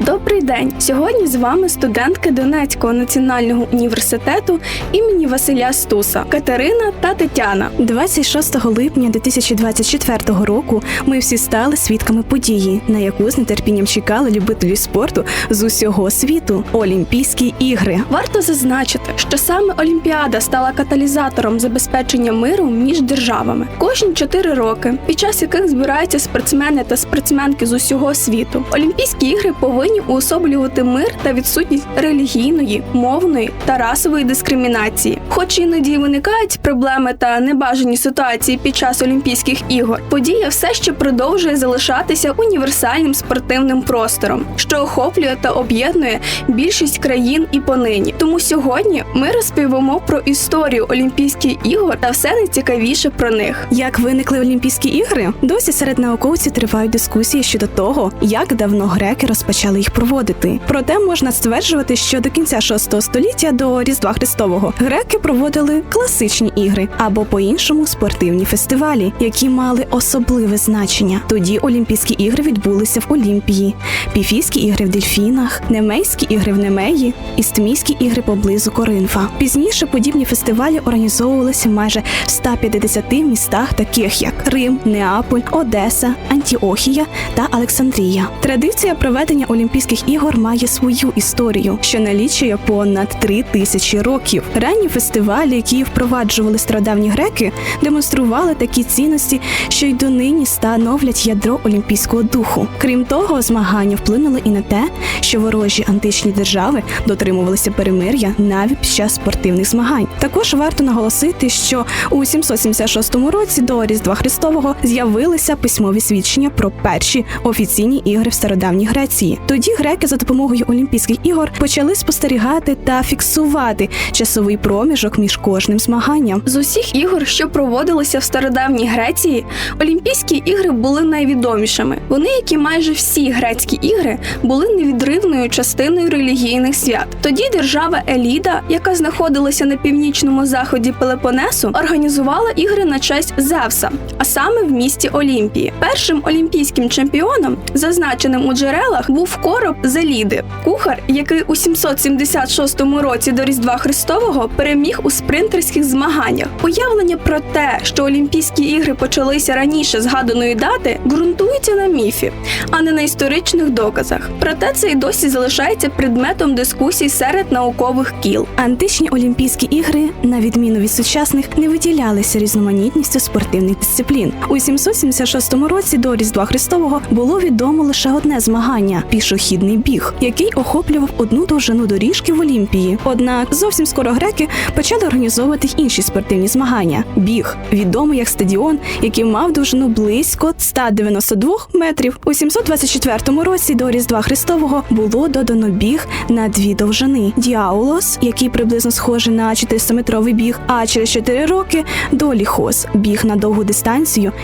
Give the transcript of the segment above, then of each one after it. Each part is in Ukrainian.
Добрий день! Сьогодні з вами студентки Донецького національного університету імені Василя Стуса Катерина та Тетяна. 26 липня 2024 року ми всі стали свідками події, на яку з нетерпінням чекали любителі спорту з усього світу Олімпійські ігри. Варто зазначити, що саме Олімпіада стала каталізатором забезпечення миру між державами. Кожні чотири роки, під час яких збираються спортсмени та спортсменки з усього світу. Олімпійські ігри повинні уособлювати мир та відсутність релігійної, мовної та расової дискримінації. Хоч іноді виникають проблеми та небажані ситуації під час Олімпійських ігор, подія все ще продовжує залишатися універсальним спортивним простором, що охоплює та об'єднує більшість країн і понині. Тому сьогодні ми розповімо про історію Олімпійських ігор та все найцікавіше про них. Як виникли Олімпійські ігри? Досі серед науковців тривають дискусії щодо того, як давно греки розпочали їх проводити. Проте можна стверджувати, що до кінця 6 століття до Різдва Христового греки проводили класичні ігри або по-іншому спортивні фестивалі, які мали особливе значення. Тоді Олімпійські ігри відбулися в Олімпії, Піфійські ігри в Дельфінах, Немейські ігри в Немеї, Істмійські ігри поблизу Коринфа. Пізніше подібні фестивалі організовувалися майже в 150 містах, таких як Рим, Неаполь, Одеса, Антіохія та Олександрія. Традиція проведення Олімпійських ігор має свою історію, що налічує понад три тисячі років. Ранні фестивалі, які впроваджували стародавні греки, демонстрували такі цінності, що й донині становлять ядро олімпійського духу. Крім того, змагання вплинули і на те, що ворожі античні держави дотримувалися перемир'я навіть під час спортивних змагань. Також варто наголосити, що у 776 році до Різдва Христового з'явилися письмові свідчення про перші офіційні ігри в стародавній Греції. Тоді греки за допомогою Олімпійських ігор почали спостерігати та фіксувати часовий проміжок між кожним змаганням. З усіх ігор, що проводилися в стародавній Греції, Олімпійські ігри були найвідомішими. Вони, як і майже всі грецькі ігри, були невідривною частиною релігійних свят. Тоді держава Еліда, яка знаходилася на північному заході Пелепонесу, організувала ігри на честь Зевса, а саме в місті Олімпії. Першим олімпійським чемпіоном, зазначеним у джерелах, був короб з Еліди, кухар, який у 776 році до Різдва Христового переміг у спринтерських змаганнях. Уявлення про те, що Олімпійські ігри почалися раніше згаданої дати, ґрунтується на міфі, а не на історичних доказах. Проте це й досі залишається предметом дискусій серед наукових кіл. Античні Олімпійські ігри, на відміну від сучасних, не виділялися різноманітністю спортивних дисциплін. У 776 році до Різдва Христового було відомо лише одне змагання пішохідний біг, який охоплював одну довжину доріжки в Олімпії. Однак зовсім скоро греки почали організовувати інші спортивні змагання. Біг відомий як стадіон, який мав довжину близько 192 метрів. У 724 році до Різдва Христового було додано біг на дві довжини: діаулос, який приблизно схожий на 400-метровий біг. А через 4 роки доліхоз біг на довгу дистанцію,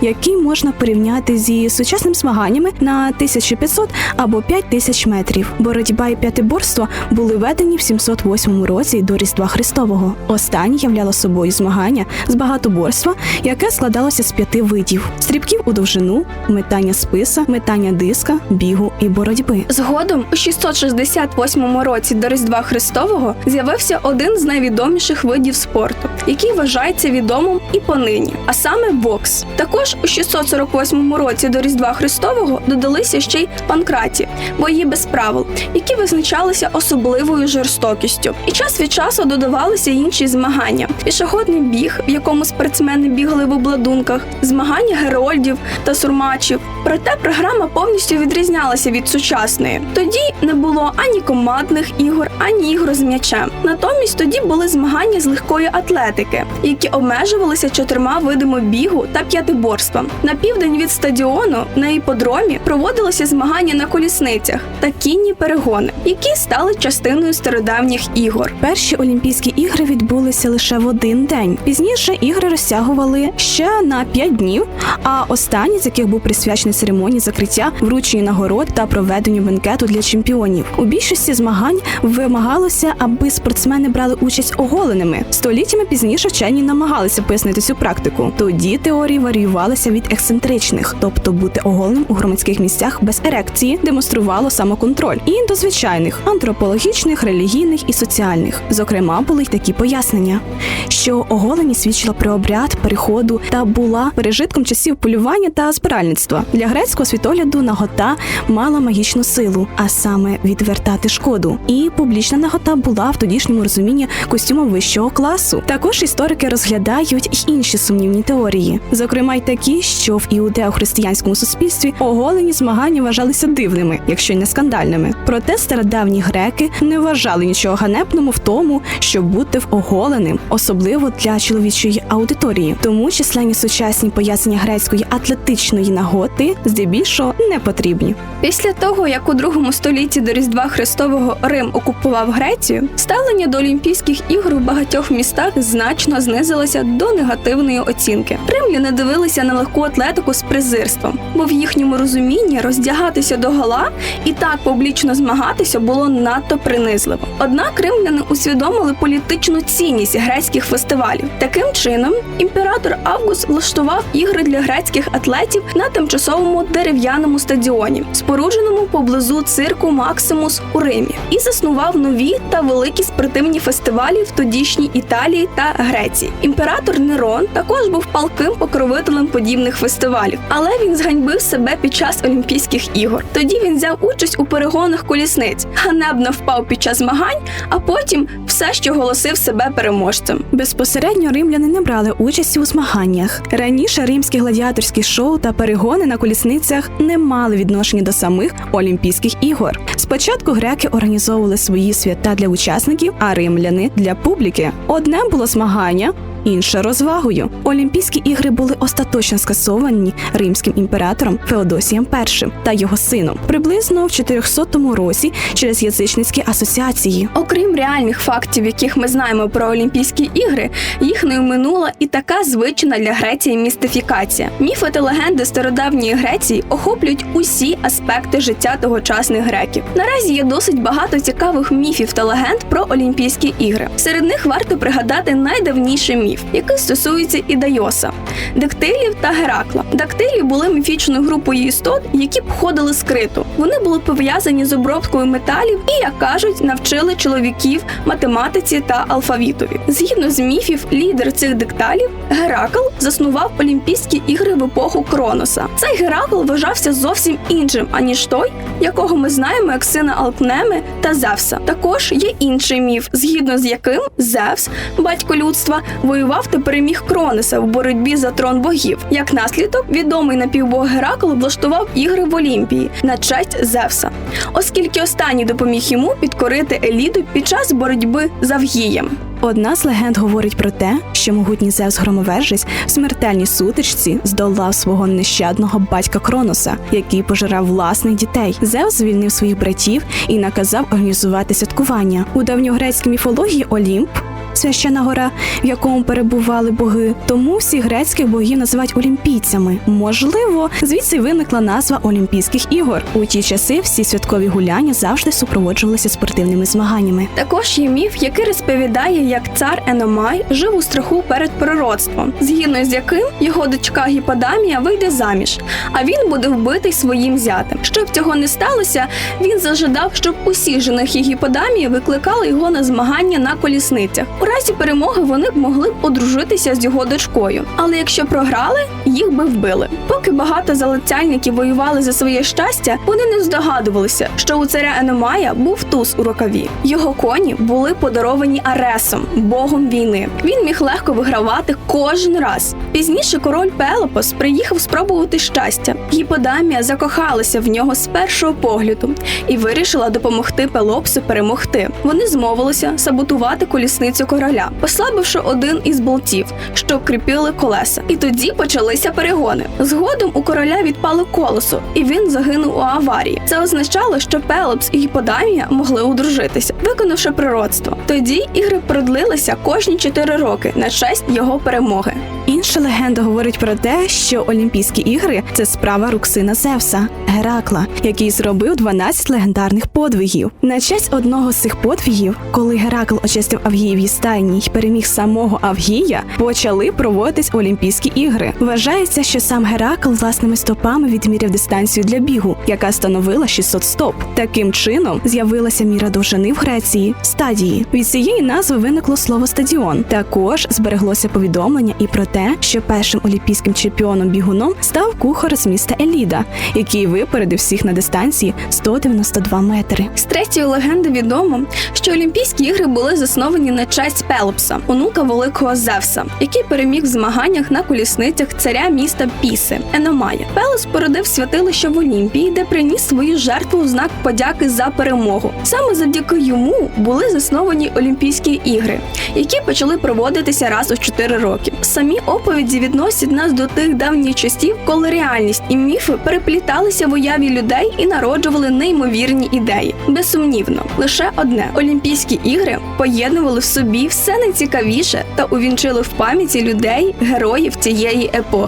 який можна порівняти зі сучасними змаганнями на 1500 або 5000 метрів. Боротьба і п'ятиборство були введені в 708 році до Різдва Христового. Останнє являло собою змагання з багатоборства, яке складалося з п'яти видів: стрибків у довжину, метання списа, метання диска, бігу і боротьби. Згодом у 668 році до Різдва Христового з'явився один з найвідоміших видів спорту, який вважається відомим і понині, а саме бокс. Також у 648 році до Різдва Христового додалися ще й панкраті, бої без правил, які визначалися особливою жорстокістю. І час від часу додавалися інші змагання: пішохідний біг, в якому спортсмени бігали в обладунках, змагання герольдів та сурмачів. Проте програма повністю відрізнялася від сучасної. Тоді не було ані командних ігор, ані ігор з м'ячем. Натомість тоді були змагання з легкої атлетики, які обмежувалися чотирма видами бігу та п'ятиборствам. На південь від стадіону на іподромі проводилися змагання на колісницях та кінні перегони, які стали частиною стародавніх ігор. Перші Олімпійські ігри відбулися лише в один день. Пізніше ігри розтягували ще на 5 днів, а останні з яких був присвячений церемонії закриття, врученню нагород та проведенню бенкету для чемпіонів. У більшості змагань вимагалося, аби спортсмени брали участь оголеними. Століттями пізніше вчені намагалися пояснити цю практику. Тоді теорії варіювалися від ексцентричних, тобто бути оголеним у громадських місцях без ерекції, демонструвало самоконтроль, і до звичайних антропологічних, релігійних і соціальних. Зокрема, були й такі пояснення, що оголені свідчила про обряд переходу та була пережитком часів полювання та збиральництва. Для грецького світогляду нагота мала магічну силу, а саме відвертати шкоду. І публічна нагота була в тодішньому розумінні костюмом вищого класу. Також історики розглядають й інші сумнівні теорії, зокрема й такі, що в іудео-християнському суспільстві оголені змагання вважалися дивними, якщо й не скандальними. Проте стародавні греки не вважали нічого ганебному в тому, щоб бути оголеним, особливо для чоловічої аудиторії. Тому численні сучасні пояснення грецької атлетичної наготи здебільшого не потрібні. Після того, як у другому столітті до Різдва Христового Рим окупував Грецію, ставлення до Олімпійських ігор в багатьох містах значно знизилося до негативної оцінки. Римляни дивилися на легку атлетику з презирством, бо в їхньому розумінні роздягатися до гола і так публічно змагатися було надто принизливо. Однак римляни усвідомили політичну цінність грецьких фестивалів. Таким чином, імператор Август влаштував ігри для грецьких атлетів на тимчасовому дерев'яному стадіоні, спорудженому поблизу цирку Максимус у Римі, і заснував нові та великі спортивні фестивалі в тодішній Італії та Греції. Імператор Нерон також був палким покровителем подібних фестивалів, але він зганьбив себе під час Олімпійських ігор. Тоді він взяв участь у перегонах колісниць, ганебно впав під час змагань, а потім все ще голосив себе переможцем. Безпосередньо римляни не брали участі у змаганнях. Раніше римські гладіаторські шоу та перегони на колісницях не мали відношення до самих Олімпійських ігор. Спочатку греки організовували свої свята для учасників, а римляни для публіки. Одне було змагання. Інше розвагою. Олімпійські ігри були остаточно скасовані римським імператором Феодосієм І та його сином приблизно в 400 році через язичницькі асоціації. Окрім реальних фактів, яких ми знаємо про Олімпійські ігри, їх не оминула і така звична для Греції містифікація. Міфи та легенди стародавньої Греції охоплюють усі аспекти життя тогочасних греків. Наразі є досить багато цікавих міфів та легенд про Олімпійські ігри. Серед них варто пригадати найдавніший міф, який стосується Ідайоса, дактилів та Геракла. Дактилі були міфічною групою істот, які походили скрито. Вони були пов'язані з обробкою металів і, як кажуть, навчили чоловіків математиці та алфавітові. Згідно з міфів, лідер цих дикталів Геракл заснував Олімпійські ігри в епоху Кроноса. Цей Геракл вважався зовсім іншим, аніж той, якого ми знаємо як сина Алкнеми та Зевса. Також є інший міф, згідно з яким Зевс, батько людства, воював та переміг Кроноса в боротьбі за трон богів. Як наслідок, відомий напівбог Геракл влаштував ігри в Олімпії на честь Зевса, оскільки останній допоміг йому підкорити еліду під час боротьби з Авгієм. Одна з легенд говорить про те, що могутній Зевс громовержець в смертельній сутичці здолав свого нещадного батька Кроноса, який пожирав власних дітей. Зевс звільнив своїх братів і наказав організувати святкування. У давньогрецькій міфології Олімп. Священа гора, в якому перебували боги, тому всіх грецьких богів називають олімпійцями. Можливо, звідси виникла назва Олімпійських ігор. У ті часи всі святкові гуляння завжди супроводжувалися спортивними змаганнями. Також є міф, який розповідає, як цар Еномай жив у страху перед пророцтвом, згідно з яким його дочка Гіподамія вийде заміж, а він буде вбитий своїм зятем. Щоб цього не сталося, він зажадав, щоб усі женихи Гіподамії викликали його на змагання на колісницях. Разі перемоги вони б могли б одружитися з його дочкою. Але якщо програли, їх би вбили. Поки багато залицяльників воювали за своє щастя, вони не здогадувалися, що у царя Еномая був туз у рукаві. Його коні були подаровані Аресом, богом війни. Він міг легко вигравати кожен раз. Пізніше король Пелопос приїхав спробувати щастя. Гіподамія закохалася в нього з першого погляду і вирішила допомогти Пелопсу перемогти. Вони змовилися саботувати колісницю короля, послабивши один із болтів, що кріпили колеса. І тоді почалися почалися перегони. Згодом у короля відпало колесо, і він загинув у аварії. Це означало, що Пелопс і Гіподамія могли одружитися, виконавши пророцтво. Тоді ігри продлилися кожні 4 роки на честь його перемоги. Інша легенда говорить про те, що Олімпійські ігри це справа рук сина Зевса Геракла, який зробив 12 легендарних подвигів. На честь одного з цих подвигів, коли Геракл очистив Авгіїві стайні й переміг самого Авгія, почали проводитись Олімпійські ігри. Вважається, що сам Геракл власними стопами відміряв дистанцію для бігу, яка становила 600 стоп. Таким чином з'явилася міра довжини в Греції стадії. Від цієї назви виникло слово стадіон. Також збереглося повідомлення і про те, що першим олімпійським чемпіоном бігуном став кухар з міста Еліда, який випередив всіх на дистанції 192 метри. З третьої легенди відомо, що Олімпійські ігри були засновані на честь Пелопса, онука великого Зевса, який переміг в змаганнях на колісницях царя міста Піси Еномая. Пелос породив святилище в Олімпії, де приніс свою жертву в знак подяки за перемогу. Саме завдяки йому були засновані Олімпійські ігри, які почали проводитися раз у 4 роки. Самі оповіді відносять нас до тих давніх часів, коли реальність і міфи перепліталися в уяві людей і народжували неймовірні ідеї. Безсумнівно, лише одне Олімпійські ігри поєднували в собі все найцікавіше та увінчили в пам'яті людей героїв цієї епохи.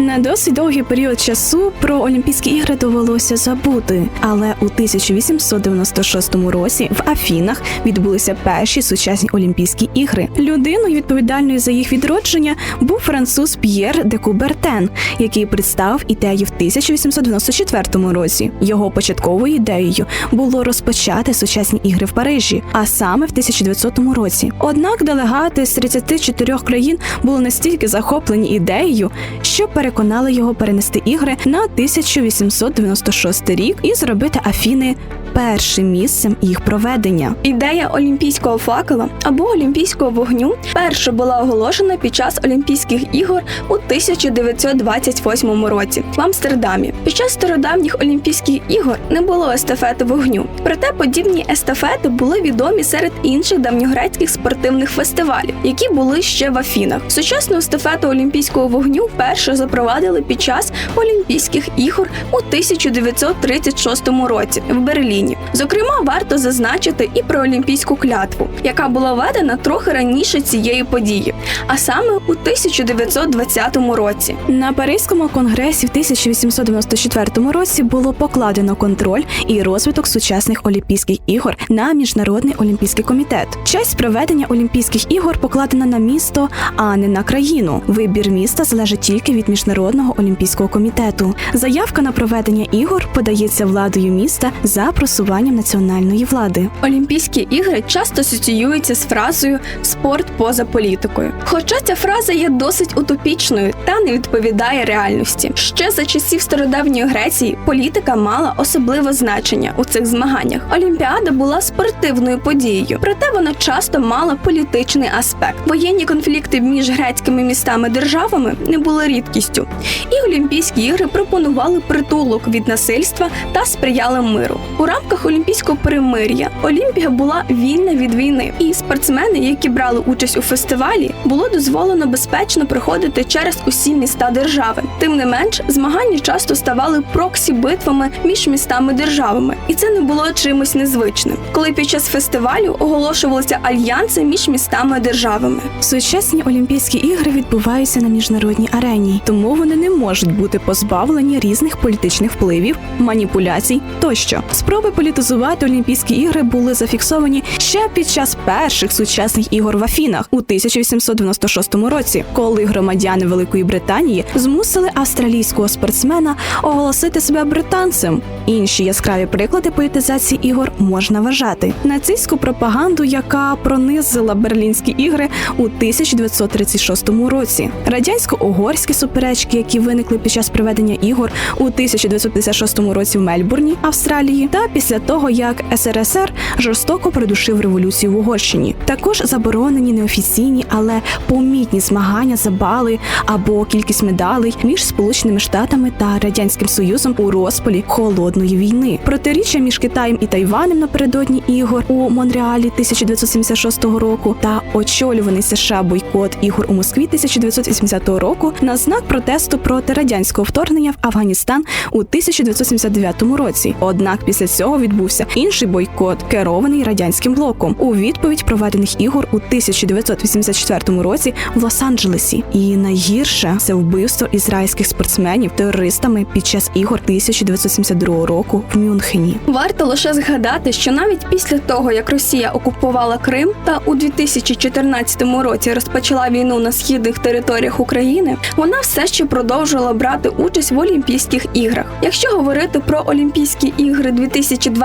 На досить довгий період часу про Олімпійські ігри довелося забути, але у 1896 році в Афінах відбулися перші сучасні Олімпійські ігри. Людиною відповідальною за їх відродження був француз П'єр де Кубертен, який представив ідею в 1894 році. Його початковою ідеєю було розпочати сучасні ігри в Парижі, а саме в 1900 році. Однак делегати з 34 країн були настільки захоплені ідеєю, що переконали його перенести ігри на 1896 рік і зробити Афіни першим місцем їх проведення. Ідея олімпійського факела або олімпійського вогню перша була оголошена під час Олімпійських ігор у 1928 році в Амстердамі. Під час стародавніх Олімпійських ігор не було естафети вогню. Проте подібні естафети були відомі серед інших давньогрецьких спортивних фестивалів, які були ще в Афінах. Сучасну естафету олімпійського вогню вперше запровадили під час Олімпійських ігор у 1936 році в Берліні. Зокрема, варто зазначити і про олімпійську клятву, яка була введена трохи раніше цієї події, а саме у 1920 році. На Паризькому конгресі в 1894 році було покладено контроль і розвиток сучасних Олімпійських ігор на міжнародний олімпійський комітет. Честь проведення Олімпійських ігор покладена на місто, а не на країну. Вибір міста залежить тільки від міжнародного олімпійського комітету. Заявка на проведення ігор подається владою міста за просуванням національної влади. Олімпійські ігри часто асоціюються з фразою спорт поза політикою. Хоча ця фраза є досить утопічною та не відповідає реальності. Ще за часів стародавньої Греції політика мала особливе значення у цих змаганнях. Олімпіада була спортивною подією, проте вона часто мала політичний аспект. Воєнні конфлікти між грецькими містами державами не були рідкістю, і Олімпійські ігри пропонували притулок від насильства та сприяли миру. У рамках олімпійського перемир'я Олімпія була вільна від війни, і спортсмени, які брали участь у фестивалі, було дозволено безпечно проходити через усі міста держави. Тим не менш, змагання часто ставали проксі-битвами між містами державами, і це не було чимось незвичним, коли під час фестивалю оголошувалися альянси між містами державами. Сучасні Олімпійські ігри відбуваються на міжнародній арені, тому вони не можуть бути позбавлені різних політичних впливів, маніпуляцій тощо. Спроби політизувати Олімпійські ігри були зафіксовані ще під час перших сучасних ігор в Афінах у 1896 році, коли громадяни Великої Британії змусили австралійського спортсмена оголосити себе британцем. Інші яскраві приклади політизації ігор можна вважати нацистську пропаганду, яка пронизила берлінські ігри у 1936 році, радянсько-угорські суперечки, які виникли під час проведення ігор у 1956 році в Мельбурні, Австралії, та після того, як СРСР жорстоко придушив революцію в Угорщині. Також заборонені неофіційні, але помітні змагання за бали або кількість медалей між Сполученими Штатами та Радянським Союзом у розпалі холодної війни. Протиріччя між Китаєм і Тайванем напередодні ігор у Монреалі 1976 року та очолюваний США бойкот ігор у Москві 1980 року на знак протесту проти радянського вторгнення в Афганістан у 1979 році. Однак після цього відбувся інший бойкот, керований радянським блоком у відповідь проведених ігор у 1984 році в Лос-Анджелесі. І найгірше це вбивство ізраїльських спортсменів терористами під час ігор 1972 року в Мюнхені. Варто лише згадати, що навіть після того, як Росія окупувала Крим та у 2014 році розпочала війну на східних територіях України, вона все ще продовжувала брати участь в Олімпійських іграх. Якщо говорити про Олімпійські ігри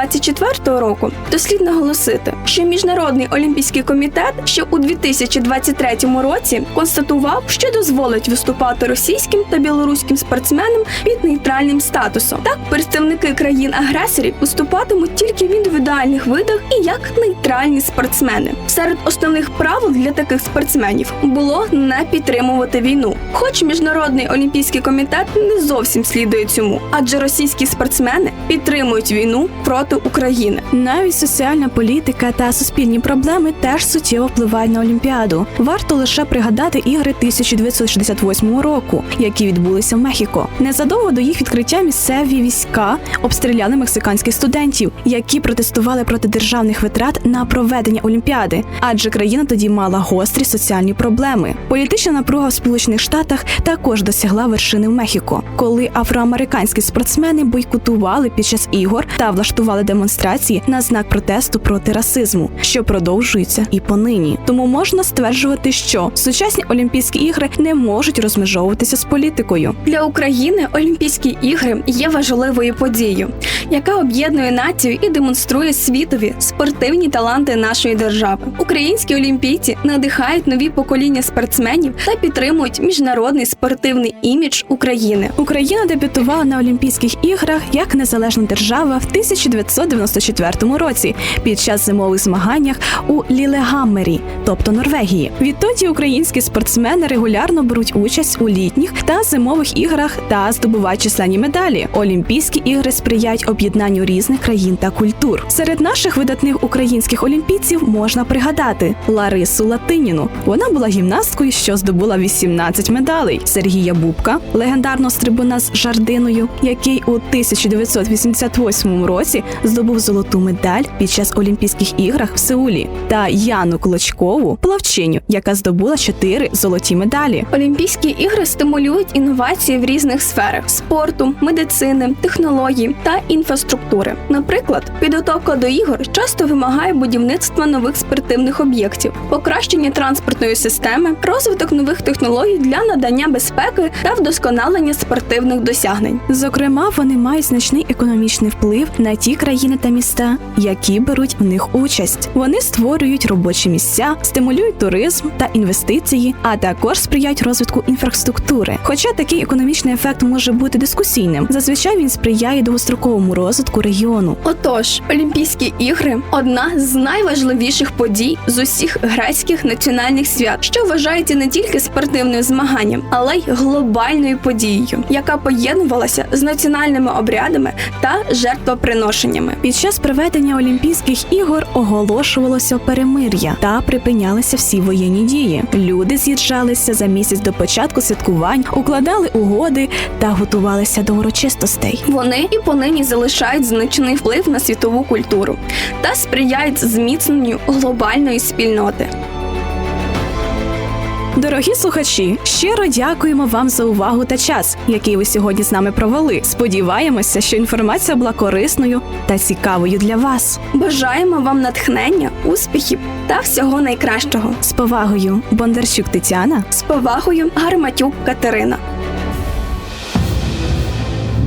2024 року, то слід наголосити, що Міжнародний олімпійський комітет ще у 2023 році констатував, що дозволить виступати російським та білоруським спортсменам під нейтральним статусом. Так, представники країн-агресорів виступатимуть тільки в індивідуальних видах і як нейтральні спортсмени. Серед основних правил для таких спортсменів було не підтримувати війну. Хоч міжнародний олімпійський комітет не зовсім слідує цьому, адже російські спортсмени підтримують війну проти України. Навіть соціальна політика та суспільні проблеми теж суттєво впливають на Олімпіаду. Варто лише пригадати ігри 1968 року, які відбулися в Мехіко. Незадовго до їх відкриття місцеві війська обстріляли мексиканських студентів, які протестували проти державних витрат на проведення Олімпіади, адже країна тоді мала гострі соціальні проблеми. Політична напруга в Сполучених Штатах також досягла вершини в Мехіко, коли афроамериканські спортсмени бойкотували під час ігор та влаштували демонстрації на знак протесту проти расизму, що продовжується і понині. Тому можна стверджувати, що сучасні Олімпійські ігри не можуть розмежовуватися з політикою. Для України Олімпійські ігри є важливою подією, яка об'єднує націю і демонструє світові спортивні таланти нашої держави. Українські олімпійці надихають нові покоління спортсменів та підтримують міжнародний спортивний імідж України. Україна дебютувала на Олімпійських іграх як незалежна держава в 1994 році під час зимових змаганнях у Лілегаммері, тобто Норвегії. Відтоді українські спортсмени регулярно беруть участь у літніх та зимових іграх та здобувають численні медалі. Олімпійські ігри сприяють об'єднанню різних країн та культур. Серед наших видатних українських олімпійців можна пригадати Ларису Латиніну. Вона була гімнасткою, що здобула 18 медалей. Сергія Бубка, легендарного стрибуна з жардиною, який у 1988 році здобув золоту медаль під час Олімпійських іграх в Сеулі, та Яну Клочкову, плавчиню, яка здобула 4 золоті медалі. Олімпійські ігри стимулюють інновації в різних сферах спорту, медицини, технологій та інфраструктури. Наприклад, підготовка до ігор часто вимагає будівництва нових спортивних об'єктів, покращення транспортної системи, розвиток нових технологій для надання безпеки та вдосконалення спортивних досягнень. Зокрема, вони мають значний економічний вплив на ті країни та міста, які беруть в них участь. Вони створюють робочі місця, стимулюють туризм та інвестиції, а також сприяють розвитку інфраструктури. Хоча такий економічний ефект може бути дискусійним, зазвичай він сприяє довгостроковому розвитку регіону. Отож, Олімпійські ігри одна з найважливіших подій з усіх грецьких національних свят, що вважається не тільки спортивним змаганням, але й глобальною подією, яка поєднувалася з національними обрядами та жертвоприношеннями. Під час проведення Олімпійських ігор оголошувалося перемир'я та припинялися всі воєнні дії. Люди з'їжджалися за місяць до початку святкувань, укладали угоди та готувалися до урочистостей. Вони і понині залишають значний вплив на світову культуру та сприяють зміцненню глобальної спільноти. Дорогі слухачі, щиро дякуємо вам за увагу та час, який ви сьогодні з нами провели. Сподіваємося, що інформація була корисною та цікавою для вас. Бажаємо вам натхнення, успіхів та всього найкращого. З повагою, Бондарчук Тетяна. З повагою Гарматюк Катерина.